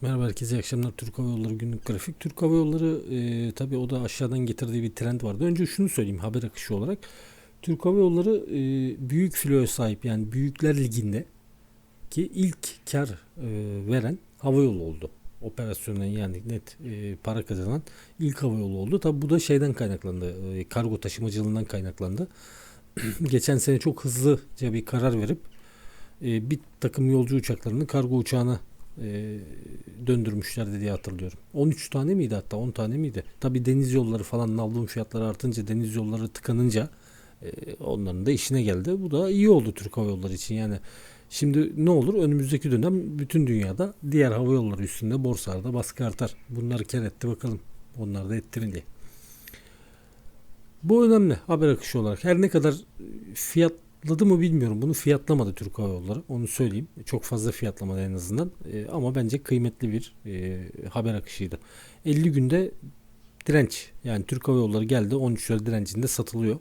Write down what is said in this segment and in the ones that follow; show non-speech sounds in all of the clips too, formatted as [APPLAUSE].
Merhaba herkese iyi akşamlar. Türk Hava Yolları günlük grafik. Türk Hava Yolları e, tabii o da aşağıdan getirdiği bir trend vardı. Önce şunu söyleyeyim haber akışı olarak. Türk Hava Yolları e, büyük filoya sahip yani Büyükler Ligi'nde ki ilk kar e, veren hava yolu oldu. Operasyondan yani net e, para kazanan ilk hava yolu oldu. Tabii bu da şeyden kaynaklandı. E, kargo taşımacılığından kaynaklandı. [CLEARS THROAT] Geçen sene çok hızlıca bir karar verip e, bir takım yolcu uçaklarını kargo uçağına e, döndürmüşlerdi diye hatırlıyorum. 13 tane miydi hatta 10 tane miydi? Tabi deniz yolları falan navlun fiyatları artınca deniz yolları tıkanınca e, onların da işine geldi. Bu da iyi oldu Türk Hava Yolları için. Yani şimdi ne olur önümüzdeki dönem bütün dünyada diğer hava yolları üstünde borsalarda baskı artar. Bunlar kar etti bakalım. Onlar da ettirin diye. Bu önemli haber akışı olarak. Her ne kadar fiyatladı mı bilmiyorum. Bunu fiyatlamadı Türk Hava Yolları. Onu söyleyeyim. Çok fazla fiyatlamadı en azından. E, ama bence kıymetli bir e, haber akışıydı. 50 günde direnç. Yani Türk Hava Yolları geldi 13 lira direncinde satılıyor.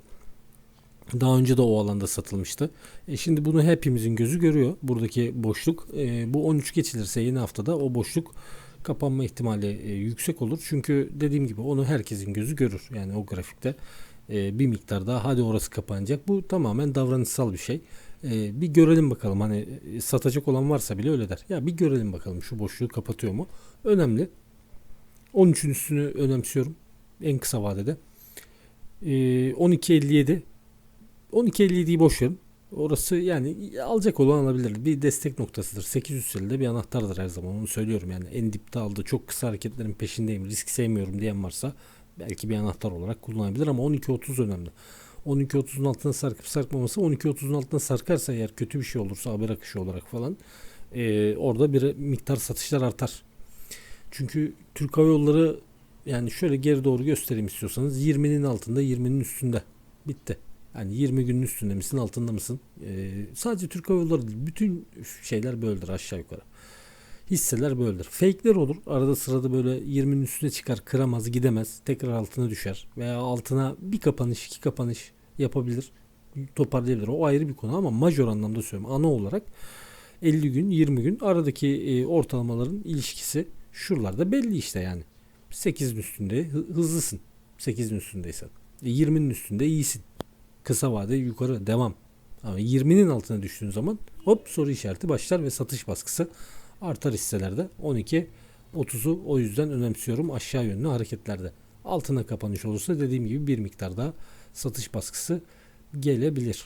Daha önce de o alanda satılmıştı. E şimdi bunu hepimizin gözü görüyor. Buradaki boşluk. E, bu 13 geçilirse yeni haftada o boşluk kapanma ihtimali e, yüksek olur. Çünkü dediğim gibi onu herkesin gözü görür. Yani o grafikte e, bir miktar daha hadi orası kapanacak. Bu tamamen davranışsal bir şey. E, bir görelim bakalım hani e, satacak olan varsa bile öyle der. Ya bir görelim bakalım şu boşluğu kapatıyor mu? Önemli. 13'ün üstünü önemsiyorum. En kısa vadede. E, 12.57 12.57'yi boş verin. Orası yani alacak olan alabilir. Bir destek noktasıdır. 850'de bir anahtardır her zaman. Onu söylüyorum yani. En dipte aldı. Çok kısa hareketlerin peşindeyim. Risk sevmiyorum diyen varsa belki bir anahtar olarak kullanabilir ama 12.30 önemli. 12.30'un altına sarkıp sarkmaması 12.30'un altına sarkarsa eğer kötü bir şey olursa haber akışı olarak falan e, orada bir miktar satışlar artar. Çünkü Türk Hava Yolları yani şöyle geri doğru göstereyim istiyorsanız 20'nin altında 20'nin üstünde. Bitti. Yani 20 günün üstünde misin altında mısın? Ee, sadece Türk Hava Yolları değil. Bütün şeyler böyledir aşağı yukarı. Hisseler böyledir. Fake'ler olur. Arada sırada böyle 20'nin üstüne çıkar. Kıramaz gidemez. Tekrar altına düşer. Veya altına bir kapanış iki kapanış yapabilir. Toparlayabilir. O ayrı bir konu ama majör anlamda söylüyorum. Ana olarak 50 gün 20 gün aradaki e, ortalamaların ilişkisi şuralarda belli işte yani. 8'in üstünde hı- hızlısın. 8'in üstündeysen. E, 20'nin üstünde iyisin kısa vade yukarı devam. Ama 20'nin altına düştüğün zaman hop soru işareti başlar ve satış baskısı artar hisselerde. 12 30'u o yüzden önemsiyorum aşağı yönlü hareketlerde. Altına kapanış olursa dediğim gibi bir miktar daha satış baskısı gelebilir.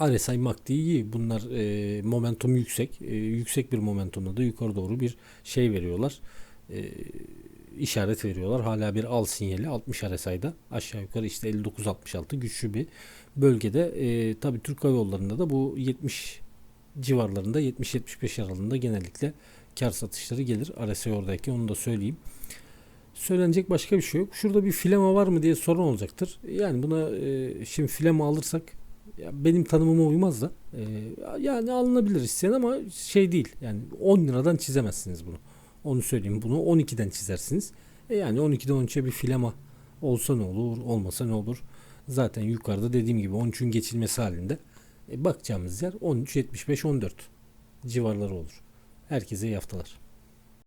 RSI MACD iyi. Bunlar e, momentum yüksek. E, yüksek bir momentumda da yukarı doğru bir şey veriyorlar. E, işaret veriyorlar. Hala bir al sinyali 60 RSI'da aşağı yukarı işte 59-66 güçlü bir bölgede. E, tabii Türk Hava Yolları'nda da bu 70 civarlarında 70-75 aralığında genellikle kar satışları gelir. RSI oradaki onu da söyleyeyim. Söylenecek başka bir şey yok. Şurada bir filama var mı diye sorun olacaktır. Yani buna e, şimdi filama alırsak ya benim tanımıma uymaz da e, yani alınabilir isteyen ama şey değil. Yani 10 liradan çizemezsiniz bunu. Onu söyleyeyim. Bunu 12'den çizersiniz. E yani 12'den 13'e bir filama olsa ne olur, olmasa ne olur. Zaten yukarıda dediğim gibi 13'ün geçilmesi halinde e bakacağımız yer 13, 75, 14 civarları olur. Herkese iyi haftalar.